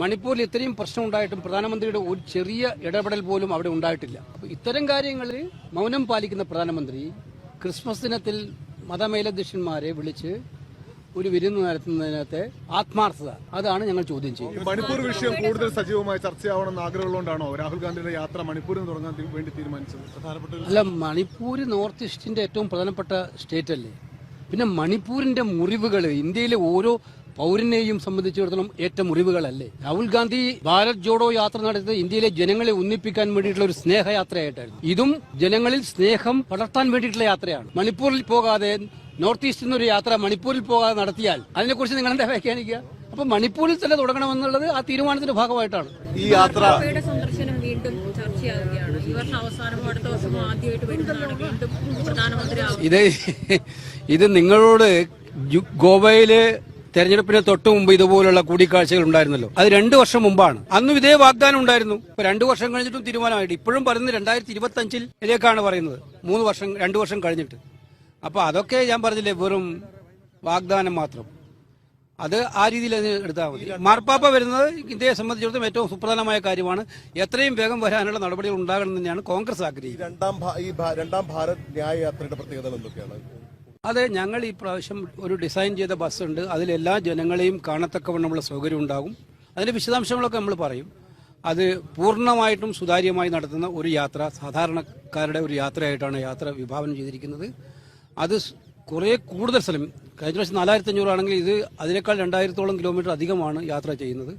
മണിപ്പൂരിൽ ഇത്രയും പ്രശ്നം ഉണ്ടായിട്ടും പ്രധാനമന്ത്രിയുടെ ഒരു ചെറിയ ഇടപെടൽ പോലും അവിടെ ഉണ്ടായിട്ടില്ല. അപ്പൊ ഇത്തരം കാര്യങ്ങളിൽ മൗനം പാലിക്കുന്ന പ്രധാനമന്ത്രി ക്രിസ്മസ് ദിനത്തിൽ മതമേലധ്യക്ഷന്മാരെ വിളിച്ച് ഒരു വിരുന്ന് നടത്തുന്നതിനകത്തെ ആത്മാർത്ഥത അതാണ് ഞങ്ങൾ ചോദ്യം ചെയ്യുന്നത്. മണിപ്പൂർ വിഷയം കൂടുതൽ സജീവമായി ചർച്ചയാവണമെന്ന് ആഗ്രഹമുള്ളതുകൊണ്ടാണോ രാഹുൽ ഗാന്ധിയുടെ യാത്ര മണിപ്പൂരിൽ തുടങ്ങാൻ വേണ്ടി തീരുമാനിച്ചത്? അല്ല മണിപ്പൂർ നോർത്ത് ഈസ്റ്റിന്റെ ഏറ്റവും പ്രധാനപ്പെട്ട സ്റ്റേറ്റ് അല്ലേ? പിന്നെ മണിപ്പൂരിന്റെ മുറിവുകൾ ഇന്ത്യയിലെ ഓരോ പൗരനെയും സംബന്ധിച്ചിടത്തോളം ഏറ്റ മുറിവുകളല്ലേ? രാഹുൽ ഗാന്ധി ഭാരത് ജോഡോ യാത്ര നടത്തിയത് ഇന്ത്യയിലെ ജനങ്ങളെ ഒന്നിപ്പിക്കാൻ വേണ്ടിയിട്ടുള്ള ഒരു സ്നേഹയാത്രയായിട്ടായിരുന്നു. ഇതും ജനങ്ങളിൽ സ്നേഹം പടർത്താൻ വേണ്ടിയിട്ടുള്ള യാത്രയാണ്. മണിപ്പൂരിൽ പോകാതെ നോർത്ത് ഈസ്റ്റിൽ നിന്നൊരു യാത്ര മണിപ്പൂരിൽ പോകാതെ നടത്തിയാൽ അതിനെക്കുറിച്ച് നിങ്ങൾ എന്താ വ്യാഖ്യാനിക്കുക? അപ്പൊ മണിപ്പൂരിൽ തന്നെ തുടങ്ങണമെന്നുള്ളത് ആ തീരുമാനത്തിന്റെ ഭാഗമായിട്ടാണ്. ഈ യാത്ര സന്ദർശനം വീണ്ടും ചർച്ചയാവുകയാണ്. ഇത് ഇത് നിങ്ങളോട് ഗോവയിൽ തെരഞ്ഞെടുപ്പിന് തൊട്ട് മുമ്പ് ഇതുപോലുള്ള കൂടിക്കാഴ്ചകൾ ഉണ്ടായിരുന്നല്ലോ. അത് രണ്ടു വർഷം മുമ്പാണ്. അന്നും ഇതേ വാഗ്ദാനം ഉണ്ടായിരുന്നു. ഇപ്പൊ രണ്ടു വർഷം കഴിഞ്ഞിട്ടും തീരുമാനമായിട്ട്. ഇപ്പോഴും പറയുന്നത് രണ്ടായിരത്തി ഇരുപത്തി അഞ്ചിലേക്കാണ് പറയുന്നത്. മൂന്ന് വർഷം രണ്ടു വർഷം കഴിഞ്ഞിട്ട്. അപ്പൊ അതൊക്കെ ഞാൻ പറഞ്ഞില്ലേ വെറും വാഗ്ദാനം മാത്രം. അത് ആ രീതിയിൽ അതിന് എടുത്താൽ മതി. മാർപ്പാപ്പ വരുന്നത് ഇന്ത്യയെ സംബന്ധിച്ചിടത്തോളം ഏറ്റവും സുപ്രധാനമായ കാര്യമാണ്. എത്രയും വേഗം വരാനുള്ള നടപടികൾ ഉണ്ടാകണം തന്നെയാണ് കോൺഗ്രസ് ആഗ്രഹിക്കുന്നത്. രണ്ടാം ഈ രണ്ടാം ഭാരത് ന്യായ യാത്രയുടെ പ്രത്യേകതകൾ എന്തൊക്കെയാണ്? അതെ ഞങ്ങൾ ഈ പ്രാവശ്യം ഒരു ഡിസൈൻ ചെയ്ത ബസ്സുണ്ട് അതിൽ എല്ലാ ജനങ്ങളെയും കാണത്തക്കവണ്ണമുള്ള സൗകര്യം ഉണ്ടാകും. അതിന്റെ വിശദാംശങ്ങളൊക്കെ നമ്മൾ പറയും. അത് പൂർണമായിട്ടും സുതാര്യമായി നടത്തുന്ന ഒരു യാത്ര സാധാരണക്കാരുടെ ഒരു യാത്രയായിട്ടാണ് യാത്ര വിഭാവനം ചെയ്തിരിക്കുന്നത്. അത് കുറേ കൂടുതൽ സ്ഥലം. കഴിഞ്ഞ പ്രാവശ്യം നാലായിരത്തി അഞ്ഞൂറാണെങ്കിൽ ഇത് അതിനേക്കാൾ രണ്ടായിരത്തോളം കിലോമീറ്റർ അധികമാണ് യാത്ര ചെയ്യുന്നത്.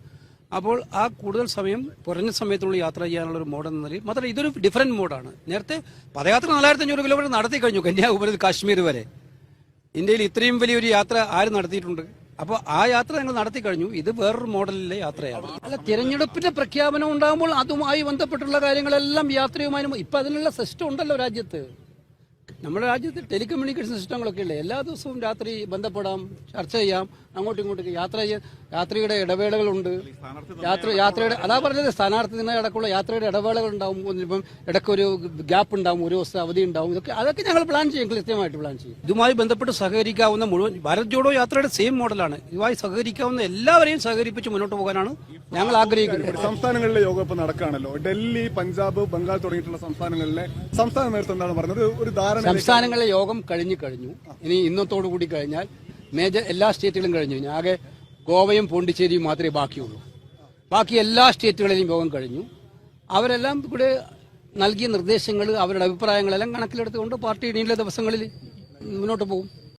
അപ്പോൾ ആ കൂടുതൽ സമയം കുറഞ്ഞ സമയത്തുള്ള യാത്ര ചെയ്യാനുള്ള ഒരു മോഡ് എന്ന നിലയിൽ മാത്രമല്ല ഇതൊരു ഡിഫറെന്റ് മോഡാണ് നേരത്തെ പദയാത്ര നാലായിരത്തി അഞ്ഞൂറ് കിലോമീറ്റർ നടത്തി കഴിഞ്ഞു കന്യാകുമാരി കാശ്മീർ വരെ. ഇന്ത്യയിൽ ഇത്രയും വലിയൊരു യാത്ര ആരും നടത്തിയിട്ടുണ്ട്? അപ്പോൾ ആ യാത്ര ഞങ്ങൾ നടത്തി കഴിഞ്ഞു. ഇത് വേറൊരു മോഡലിലെ യാത്രയാണ്. അല്ല തിരഞ്ഞെടുപ്പിന്റെ പ്രഖ്യാപനം ഉണ്ടാകുമ്പോൾ അതുമായി ബന്ധപ്പെട്ടുള്ള കാര്യങ്ങളെല്ലാം യാത്രയുമായി ഇപ്പൊ അതിനുള്ള സിസ്റ്റം ഉണ്ടല്ലോ രാജ്യത്ത്. നമ്മുടെ രാജ്യത്ത് ടെലികമ്മ്യൂണിക്കേഷൻ സിസ്റ്റങ്ങളൊക്കെ ഉണ്ട്. എല്ലാ ദിവസവും രാത്രി ബന്ധപ്പെടാം ചർച്ച ചെയ്യാം അങ്ങോട്ടും ഇങ്ങോട്ടും യാത്ര ചെയ്യാൻ യാത്രയുടെ ഇടവേളകളുണ്ട്. യാത്ര യാത്രയുടെ അതാ പറഞ്ഞത് സ്ഥാനാർത്ഥി ഇടക്കുള്ള യാത്രയുടെ ഇടവേളകൾ ഉണ്ടാവും ഇപ്പം ഇടയ്ക്കൊരു ഗ്യാപ്പ് ഉണ്ടാവും ഒരു ദിവസം അവധി ഉണ്ടാവും. ഇതൊക്കെ അതൊക്കെ ഞങ്ങൾ പ്ലാൻ ചെയ്യും കൃത്യമായിട്ട് പ്ലാൻ ചെയ്യും. ഇതുമായി ബന്ധപ്പെട്ട് സഹകരിക്കാവുന്ന മുഴുവൻ ഭാരത് ജോഡോ യാത്രയുടെ സെയിം മോഡലാണ് ഇതുമായി സഹകരിക്കാവുന്ന എല്ലാവരെയും സഹകരിപ്പിച്ച് മുന്നോട്ട് പോകാനാണ് ഞങ്ങൾ ആഗ്രഹിക്കുന്നത്. സംസ്ഥാനങ്ങളിലെ യോഗം ഇപ്പൊ നടക്കുകയാണല്ലോ. ഡൽഹി പഞ്ചാബ് ബംഗാൾ തുടങ്ങിയിട്ടുള്ള സംസ്ഥാനങ്ങളിലെ സംസ്ഥാന നേതൃത്വം എന്താണ് പറഞ്ഞത്? ഒരു ധാരണ സംസ്ഥാനങ്ങളിലെ യോഗം കഴിഞ്ഞു കഴിഞ്ഞു. ഇനി ഇന്നത്തോടു കൂടി കഴിഞ്ഞാൽ മേജർ എല്ലാ സ്റ്റേറ്റുകളും കഴിഞ്ഞു. കഴിഞ്ഞു ആകെ ഗോവയും പോണ്ടിച്ചേരിയും മാത്രമേ ബാക്കിയുള്ളൂ. ബാക്കി എല്ലാ സ്റ്റേറ്റുകളിലും യോഗം കഴിഞ്ഞു. അവരെല്ലാം കൂടെ നൽകിയ നിർദ്ദേശങ്ങൾ അവരുടെ അഭിപ്രായങ്ങളെല്ലാം കണക്കിലെടുത്തുകൊണ്ട് പാർട്ടി ഇനിയുള്ള ദിവസങ്ങളിൽ മുന്നോട്ട് പോകും.